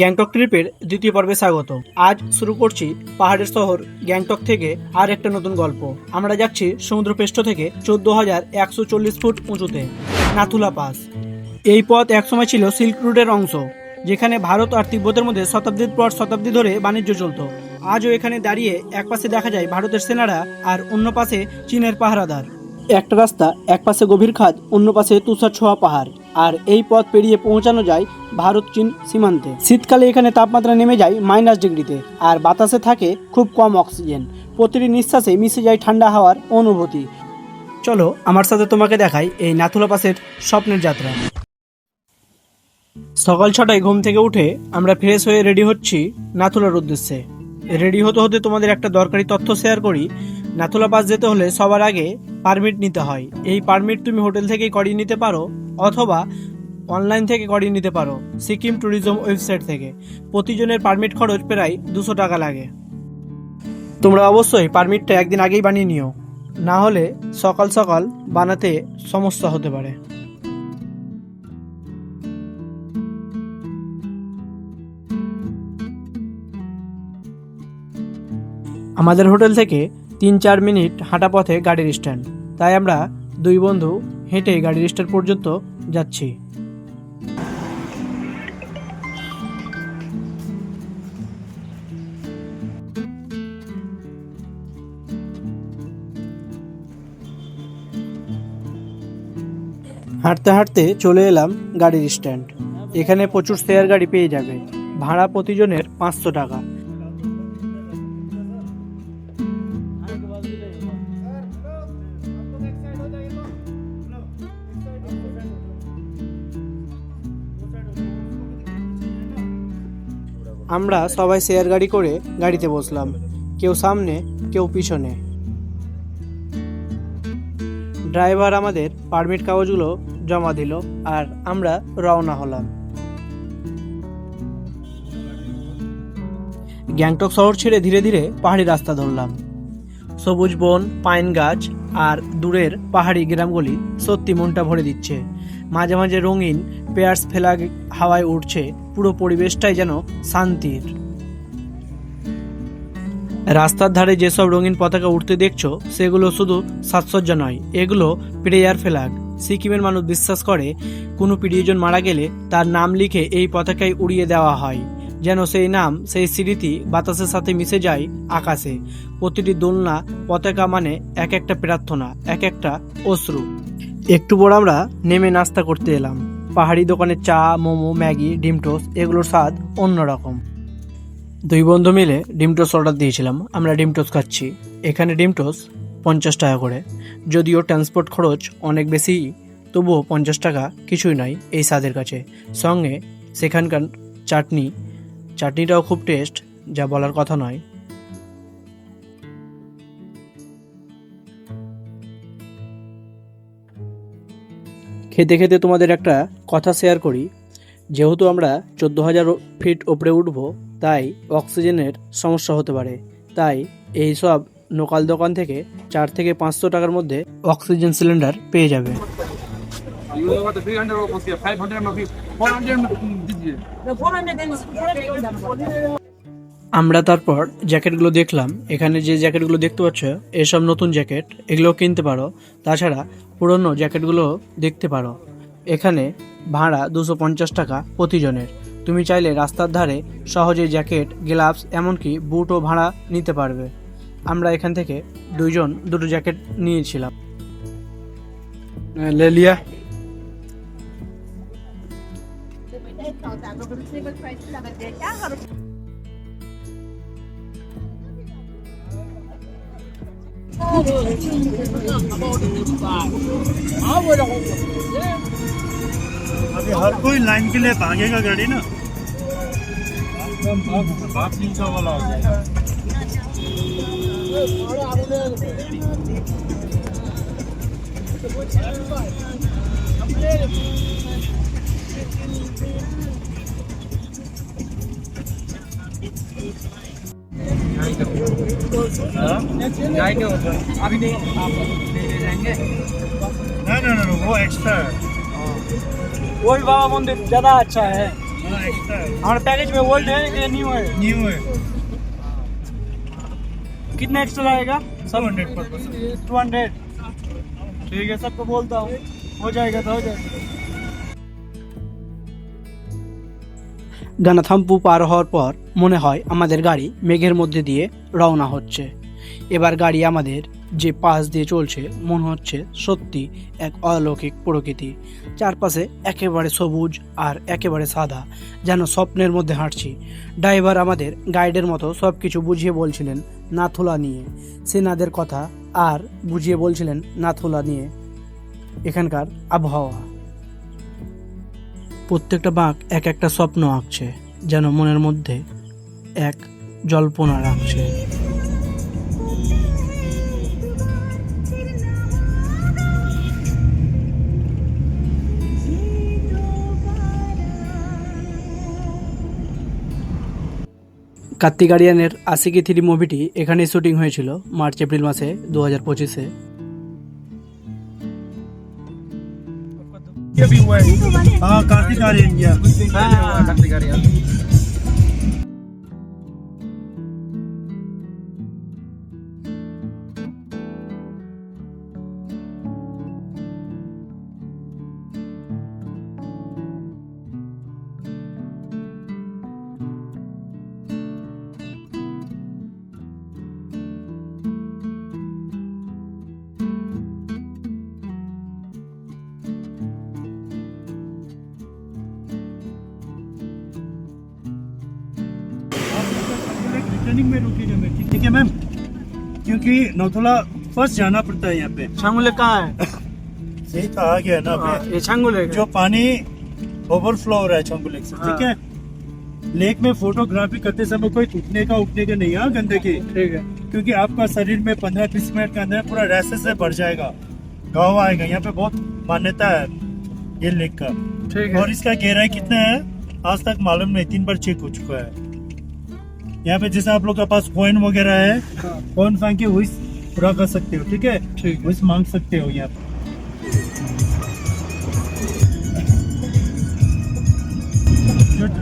গ্যাংটক ট্রিপের দ্বিতীয় পর্বে স্বাগত। আজ শুরু করছি পাহাড়ের শহর গ্যাংটক থেকে আর একটা নতুন গল্প। আমরা যাচ্ছি সমুদ্রপৃষ্ঠ থেকে চোদ্দ হাজার একশো চল্লিশ ফুট উঁচুতে, নাথুলা পাস। এই পথ একসময় ছিল সিল্ক রুটের অংশ, যেখানে ভারত আর তিব্বতের মধ্যে শতাব্দীর পর শতাব্দী ধরে বাণিজ্য চলত। আজও এখানে দাঁড়িয়ে এক পাশে দেখা যায় ভারতের সেনারা আর অন্য পাশে চীনের পাহারাদার। একটা রাস্তা, এক পাশে গভীর খাদ, অন্য পাশে তুষার ছোঁয়া পাহাড়। আর এই পথ পেরিয়ে পৌঁছানো যায় ভারত চীন সীমান্তে। শীতকালে এখানে তাপমাত্রা নেমে যায় মাইনাস ডিগ্রিতে, আর বাতাসে থাকে খুব কম অক্সিজেন। প্রতিটি নিঃশ্বাসে মিশে যায় ঠান্ডা হাওয়ার অনুভূতি। চলো, আমার সাথে তোমাকে দেখাই এই নাথুলা পাশের স্বপ্নের যাত্রা। সকাল ছটায় ঘুম থেকে উঠে আমরা ফ্রেশ হয়ে রেডি হচ্ছি নাথুলার উদ্দেশ্যে। রেডি হতে হতে তোমাদের একটা দরকারি তথ্য শেয়ার করি। নাথুলা পাস যেতে হলে সবার আগে পারমিট নিতে হয়। এই পারমিট তুমি হোটেল থেকেই করিয়ে নিতে পারো অথবা অনলাইন থেকে করিয়ে নিতে পারো, সিকিম ট্যুরিজম ওয়েবসাইট থেকে। প্রতিজনের পারমিট খরচ প্রায় দুশো টাকা লাগে। তোমরা অবশ্যই পারমিটটা একদিন আগেই বানিয়ে নিও। না হলে সকাল সকাল বানাতে সমস্যা হতে পারে। আমাদের হোটেল থেকে তিন চার মিনিট হাঁটা পথে গাড়ির স্ট্যান্ড। তাই আমরা দুই বন্ধু হেঁটে গাড়ির স্ট্যান্ড পর্যন্ত যাচ্ছি। হাঁটতে হাঁটতে চলে এলাম গাড়ির স্ট্যান্ড। এখানে প্রচুর শেয়ার গাড়ি পেয়ে যাবে। ভাড়া প্রতিজনের পাঁচশো টাকা। আমরা সবাই শেয়ার গাড়ি করে গাড়িতে বসলাম। কেউ সামনে, কেউ পিছনে। ড্রাইভার আমাদের পারমিট কাগজগুলো জমা দিল আর আমরা রওনা হলাম। গ্যাংটক শহর ছেড়ে ধীরে ধীরে পাহাড়ি রাস্তা ধরলাম। সবুজ বন, পাইন গাছ আর দূরের পাহাড়ি গ্রামগুলি সত্যি মনটা ভরে দিচ্ছে। মাঝে মাঝে রঙিন পেয়ার্স ফেলা হাওয়ায় উঠছে, পুরো পরিবেশটাই যেন শান্তির। রাস্তার ধারে যেসব রঙিন পতাকা উঠতে দেখছ, সেগুলো শুধু সাজসজ্জা নয়, এগুলো প্রেয়ার ফ্ল্যাগ সিকিমের মানুষ বিশ্বাস করে, কোনো প্রিয়জন মারা গেলে তার নাম লিখে এই পতাকায় উড়িয়ে দেওয়া হয়, যেন সেই নাম, সেই স্মৃতি বাতাসের সাথে মিশে যায় আকাশে। প্রতিটি দোলনা, পতাকা মানে এক একটা প্রার্থনা, এক একটা অশ্রু। একটু পর আমরা নেমে নাস্তা করতে এলাম। পাহাড়ি দোকানের চা, মোমো, ম্যাগি, ডিম টোস্ট, এগুলোর স্বাদ অন্যরকম। দুই বন্ধু মিলে ডিম টোস্ট অর্ডার দিয়েছিলাম, আমরা ডিম টোস্ট খাচ্ছি। এখানে ডিম টোস্ট পঞ্চাশ টাকা করে। যদিও ট্রান্সপোর্ট খরচ অনেক বেশি, তবুও পঞ্চাশ টাকা কিছুই নয় এই স্বাদের কাছে। সঙ্গে সেখানকার চাটনি, চাটনিটাও খুব টেস্ট, যা বলার কথা নয়। খেতে খেতে তোমাদের একটা কথা শেয়ার করি। যেহেতু আমরা চোদ্দ হাজার ফিট ওপরে উঠব, তাই অক্সিজেনের সমস্যা হতে পারে। তাই এই সব লোকাল দোকান থেকে চার থেকে পাঁচশো টাকার মধ্যে অক্সিজেন সিলিন্ডার পেয়ে যাবে। আমরা তারপর জ্যাকেটগুলো দেখলাম। এখানে যে জ্যাকেটগুলো দেখতে পাচ্ছ, এসব নতুন জ্যাকেট এগুলো কিনতে পারো। তাছাড়া পুরনো জ্যাকেটগুলো দেখতে পারো। এখানে ভাড়া দুশো পঞ্চাশ টাকা প্রতিজনের। তুমি চাইলে রাস্তার ধারে সহজে জ্যাকেট, গ্লাভস, এমনকি বুটও ভাড়া নিতে পারবে। আমরা এখান থেকে দুইজন, দুটো জ্যাকেট নিয়েছিলাম। লিয়া अभी हर कोई लाइन के लिए भागेगा गाड़ी ना। बाप तीन सौ वाला अभी नहीं आप ले ना ना ना वो एक्स्ट्रा है ओल्ड बाबा मंदिर ज़्यादा अच्छा है। हमारे पैकेज में ओल्ड है या न्यू है? न्यू है। कितना एक्स्ट्रा आएगा सब? हंड्रेड पर टू हंड्रेड ठीक है सबको बोलता हूँ। हो जाएगा तो हो जाएगा। গানাথাম্পু পার হওয়ার পর মনে হয় আমাদের গাড়ি মেঘের মধ্যে দিয়ে রওনা হচ্ছে। এবার গাড়ি আমাদের যে পাশ দিয়ে চলছে, মনে হচ্ছে সত্যি এক অলৌকিক প্রকৃতি। চারপাশে একেবারে সবুজ আর একেবারে সাদা, যেন স্বপ্নের মধ্যে হাঁটছি। ড্রাইভার আমাদের গাইডের মতো সব কিছু বুঝিয়ে বলছিলেন নাথুলা নিয়ে। সেনাদের কথা আর বুঝিয়ে বলছিলেন নাথুলা নিয়ে। এখানকার আবহাওয়া। প্রত্যেকটা বাঁক এক একটা স্বপ্ন আঁকছে, যেন মনের মধ্যে এক জল্পনা রাখছে। কার্তিক আরিয়ানের আশিকি থ্রি মুভিটি এখানেই শুটিং হয়েছিল মার্চ, এপ্রিল মাসে, দু হাজার পঁচিশে। भी हुआ है। हाँ कार्तिक आर्यन कार्तिक आर्यन नौथला फ़र्स्ट जाना पड़ता है यहाँ पे। छांगुले कहाँ है? सही तो आ गया ना हाँ, ये छांगुले जो पानी ओवरफ्लो हो रहा है छांगुले से ठीक है? हाँ। लेक में फोटोग्राफी करते समय कोई उठने का उठने का नहीं है हाँ, गंदगी? ठीक है। क्योंकि आपका शरीर में पंद्रह बीस मिनट के अंदर पूरा रैसे से भर जाएगा। गाँव आएगा यहाँ पे बहुत मान्यता है ये लेक का। ठीक है। और इसका गहराई कितना है? आज तक मालूम नहीं तीन बार चेक हो चुका है। यहाँ पे जैसे आप लोग के पास कॉइन वगैरह है कॉइन फाइन के विश पूरा कर सकते हो ठीक है? ठीक विश मांग सकते हो यहाँ पे।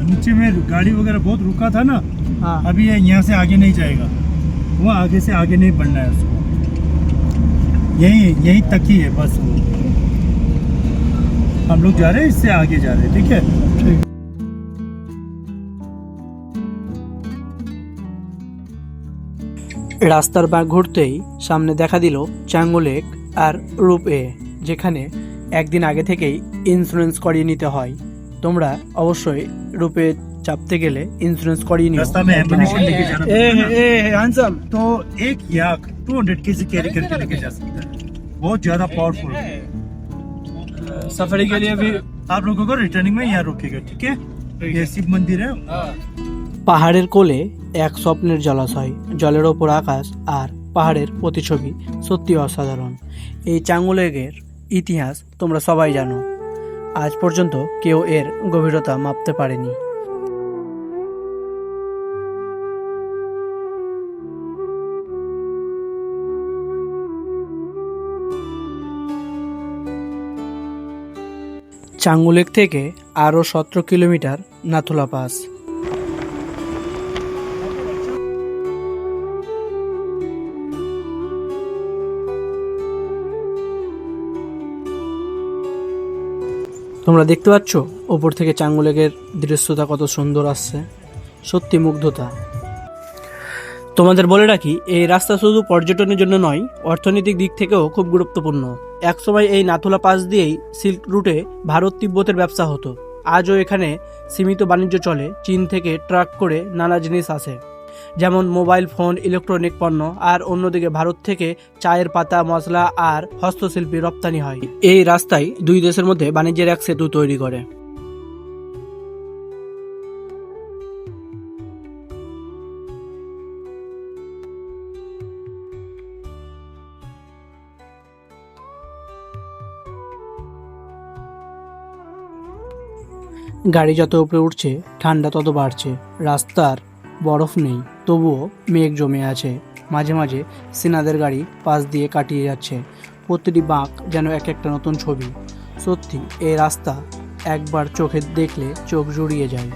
नीचे में गाड़ी वगैरह बहुत रुका था ना हाँ। अभी ये यहाँ से आगे नहीं जाएगा। वो आगे से आगे नहीं बढ़ना है उसको। यही यही तक ही है बस वो। हम लोग जा रहे हैं इससे आगे जा रहे हैं ठीक है? রাস্তার বাঁক ঘুরতেই সামনে দেখা দিল চাঙ্গো লেক আর রূপ এ যেখানে একদিন আগে থেকেই ইন্স্যুরেন্স করিয়ে নিতে হয় তোমরা অবশ্যই রূপে চাপতে গেলে ইন্স্যুরেন্স করিয়ে নিও रास्ता में एम्बुलेंस लेके जाना ए पड़ता है ए हैंडसम तो एक याक 200 केजी कैरी करके लेके जा सकता है बहुत ज्यादा पावरफुल सफारी के लिए भी आप लोगों को रिटर्निंग में यहाँ रोकेगा ठीक है ये शिव मंदिर है পাহাড়ের কোলে এক স্বপ্নের জলাশয়, জলের ওপর আকাশ আর পাহাড়ের প্রতিছবি সত্যি অসাধারণ। এই চাঙ্গুলেগের ইতিহাস তোমরা সবাই জানো। আজ পর্যন্ত কেউ এর গভীরতা মাপতে পারেনি। চাঙ্গুলেক থেকে আরও সতেরো কিলোমিটার নাথুলা পাস। তোমরা দেখতে পাচ্ছ? ওপর থেকে চাঙ্গুলেকের দৃশ্যতা কত সুন্দর আসছে। সত্যি মুগ্ধতা। তোমাদের বলে রাখি, এই রাস্তা শুধু পর্যটনের জন্য নয়, অর্থনৈতিক দিক থেকেও খুব গুরুত্বপূর্ণ। একসময় এই নাথুলা পাস দিয়েই সিল্ক রুটে ভারত তিব্বতের ব্যবসা হতো। আজও এখানে সীমিত বাণিজ্য চলে, চীন থেকে ট্রাক করে নানা জিনিস আসে। যেমন মোবাইল ফোন, ইলেকট্রনিক পণ্য আর অন্যদিকে ভারত থেকে চায়ের পাতা, মশলা আর হস্তশিল্পী রপ্তানি হয়। এই রাস্তায় দুই দেশের মধ্যে বাণিজ্যের এক সেতু তৈরি করে। গাড়ি যত উপরে উঠছে, ঠান্ডা তত বাড়ছে। রাস্তার বরফ নেই, তবুও মেঘ জমে আছে। মাঝে মাঝে সেনাদের গাড়ি পাশ দিয়ে কাটিয়ে যাচ্ছে। প্রতিটি বাঁক যেন এক একটা নতুন ছবি। সত্যি, এই রাস্তা একবার চোখে দেখলে চোখ জুড়িয়ে যায়।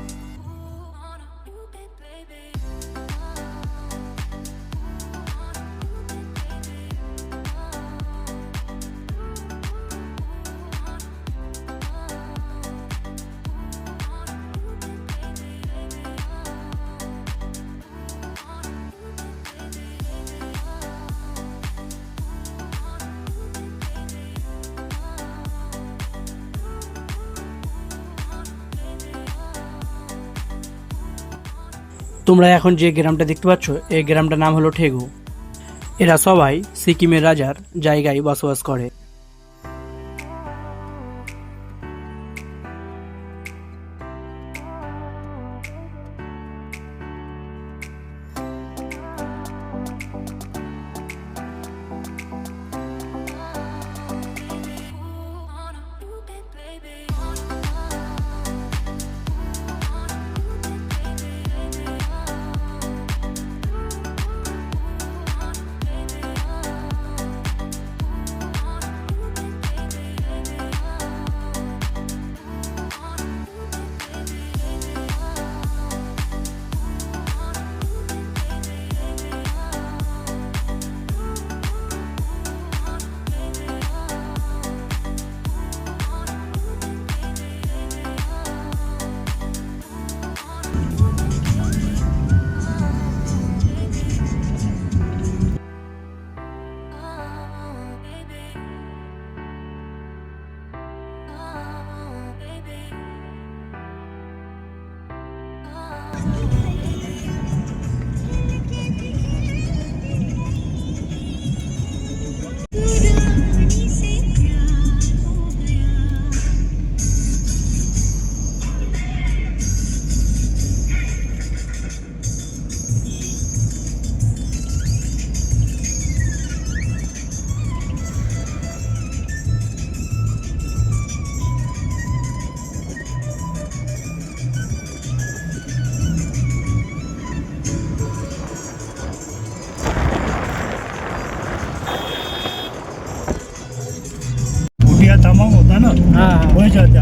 তোমরা এখন যে গ্রামটা দেখতে পাচ্ছ, এই গ্রামটার নাম হলো ঠেগু। এরা সবাই সিকিমের রাজার জায়গায় বসবাস করে।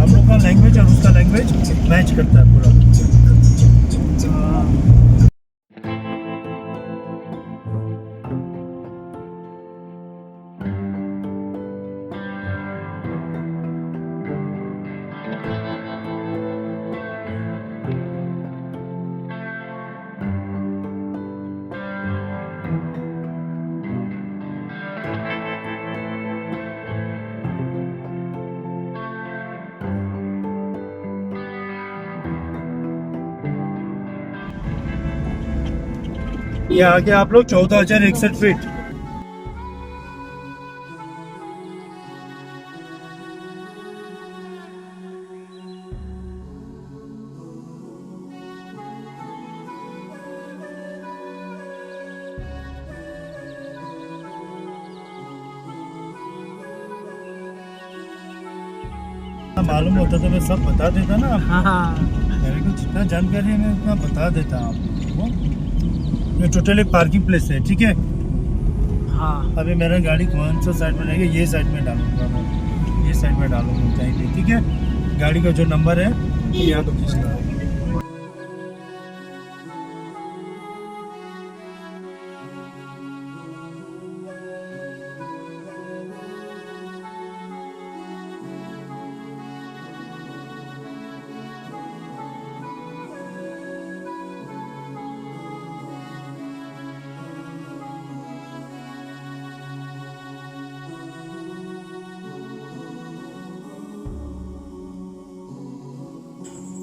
हम लोग का लैंग्वेज और उसका लैंग्वेज मैच करता है पूरा। ये आगे आप लोग चौदह हज़ार इकसठ फीट मालूम होता तो मैं सब बता देता ना आपको। हाँ को जितना जानकारी है मैं उतना बता देता आपको ये एक पार्किंग प्लेस है ठीक है? हाँ। अभी मेरा गाड़ी कौन सा साइड में रहेगा? ये साइड में डालूँगा मैं। ये साइड में डालूँगा कहीं ठीक है? गाड़ी का जो नंबर है यहाँ तो खींचना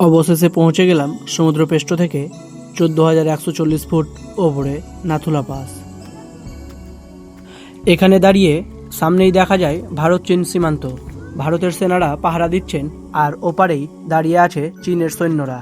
অবশেষে পৌঁছে গেলাম সমুদ্রপৃষ্ঠ থেকে চোদ্দ হাজার একশো চল্লিশ ফুট ওপরে নাথুলা পাস। এখানে দাঁড়িয়ে সামনেই দেখা যায় ভারত চীন সীমান্ত। ভারতের সেনারা পাহারা দিচ্ছেন আর ওপারেই দাঁড়িয়ে আছে চীনের সৈন্যরা।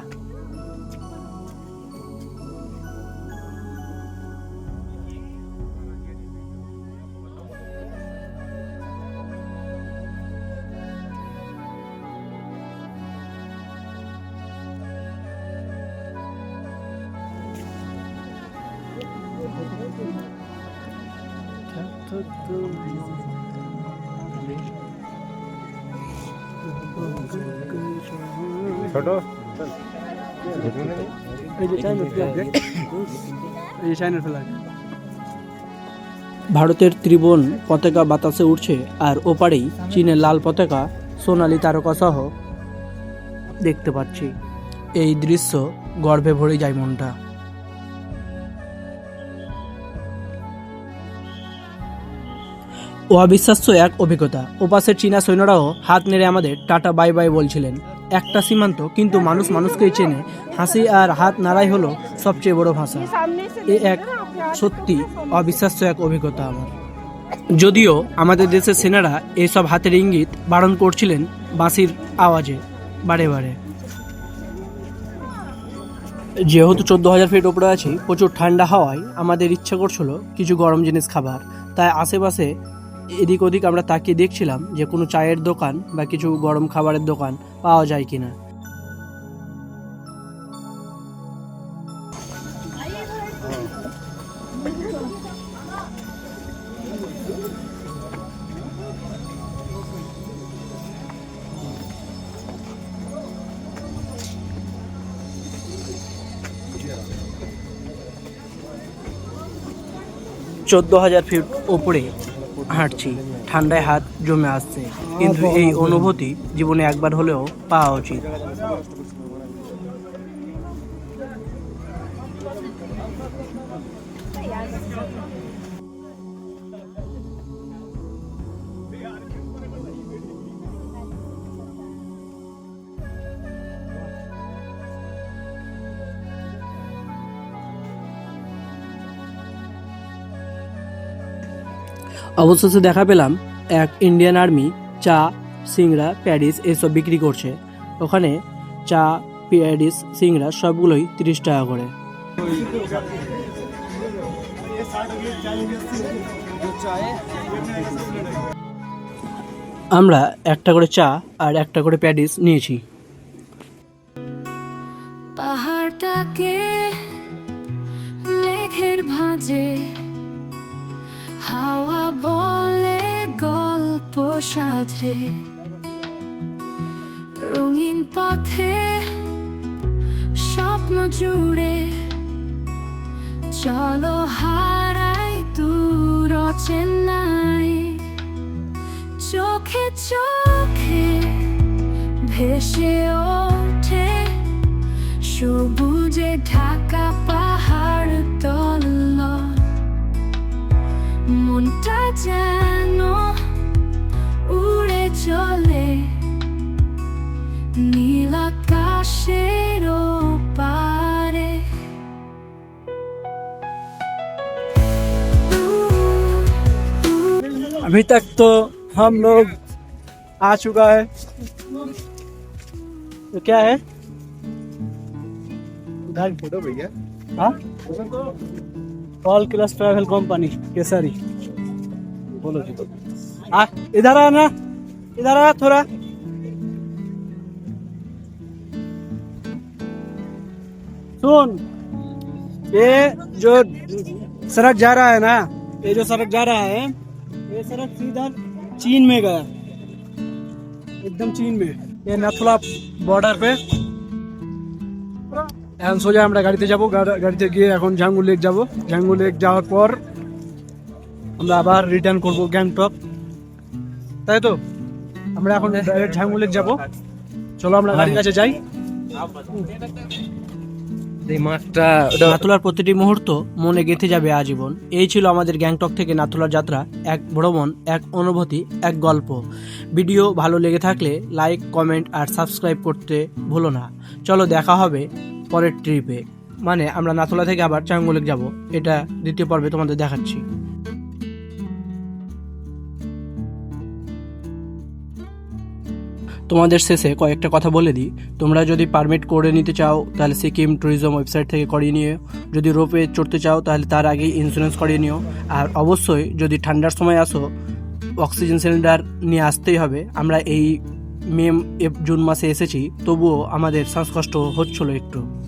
ছোট। ভারতের ত্রিভুবন পতাকা বাতাসে উঠছে আর ওপারেই চীনের লাল পতাকা সোনালি তারকা সহ দেখতে পাচ্ছি। এই দৃশ্য গর্বে ভরে যায় মনটা। ও অবিশ্বাস্য এক অভিজ্ঞতা। ওপাশের চীনা সৈন্যরাও হাত নেড়ে আমাদের টাটা বাই বাই বলছিলেন। একটা সীমান্ত, কিন্তু মানুষ মানুষকেই চেনে। হাসি আর হাত নাড়াই হলো সবচেয়ে বড় ভাষা। এ এক সত্যি অবিশ্বাস্য এক অভিজ্ঞতা আমার। যদিও আমাদের দেশের সেনারা এইসব হাতের ইঙ্গিত বারণ করছিলেন বাঁশির আওয়াজে, বারে বারে। যেহেতু চোদ্দ হাজার ফিট ওপরে আছি, প্রচুর ঠান্ডা হওয়ায় আমাদের ইচ্ছা করছিল কিছু গরম জিনিস খাবার। তাই আশেপাশে এদিক ওদিক আমরা তাকিয়ে দেখছিলাম যে কোনো চায়ের দোকান বা কিছু গরম খাবারের দোকান পাওয়া যায় কিনা। চোদ্দ হাজার ফিট ওপরে হাঁটছি ঠান্ডায় হাত জমে আসছে। কিন্তু এই অনুভূতি জীবনে একবার হলেও পাওয়া উচিত। অবশেষে দেখা পেলাম এক ইন্ডিয়ান আর্মি চা, সিংড়া, প্যারিস এসব বিক্রি করছে। ওখানে চা, প্যারিস, সিংড়া সবগুলোই তিরিশ টাকা করে। আমরা একটা করে চা আর একটা করে প্যাডিস নিয়েছি। পাহাড়টাকে সাজে রঙিন পথে স্বপ্ন জুড়ে, চলো হারাই দূর চেন্নাই চোখে চোখে ভেসে ওঠে সবুজে ঢাকা পাহাড় তল্ল মনটা যেন চলে নীল আকাশের পারে अभी तक तो हम लोग आ चुका है तो क्या है फोटो भैया हाँ all class travel company Kesari बोलो जी आ इधर आ ना इधर आ थोड़ा सुन ये जो सड़क जा रहा है ना ये जो सड़क जा रहा है ये सड़क सीधा चीन में गया एकदम चीन में ये नथुला बॉर्डर पे এখন সোজা আমরা গাড়িতে যাব গাড়িতে গিয়ে এখন ঝাঙ্গু লেক যাব ঝাঙ্গু লেক যাওয়ার পর আমরা আবার রিটার্ন করব গ্যাংটক তাই তো আমরা এখন ডাইরেক্ট ঝাঙ্গুলেক যাব। চলো আমরা গাড়ির কাছে যাই। এই নাথুলার প্রতিটি মুহূর্ত মনে গেঁথে যাবে আজীবন। এই ছিল আমাদের গ্যাংটক থেকে নাথুলার যাত্রা এক ভ্রমণ এক অনুভূতি এক গল্প। ভিডিও ভালো লেগে থাকলে লাইক কমেন্ট আর সাবস্ক্রাইব করতে ভুলো না। চলো দেখা হবে পরের ট্রিপে। মানে আমরা নাথুলা থেকে আবার চাঙ্গুলেক যাব। এটা দ্বিতীয় পর্বে তোমাদের দেখাচ্ছি। তোমাদের শেষে কয়েকটা কথা বলে দিই। তোমরা যদি পারমিট করে নিতে চাও, তাহলে সিকিম ট্যুরিজম ওয়েবসাইট থেকে করিয়ে নিও। যদি রোপে চড়তে চাও, তাহলে তার আগেই ইন্স্যুরেন্স করিয়ে নিও। আর অবশ্যই যদি ঠান্ডার সময় আসো অক্সিজেন সিলিন্ডার নিয়ে আসতেই হবে। আমরা এই মে জুন মাসে এসেছি, তবুও আমাদের শ্বাসকষ্ট হচ্ছিল একটু।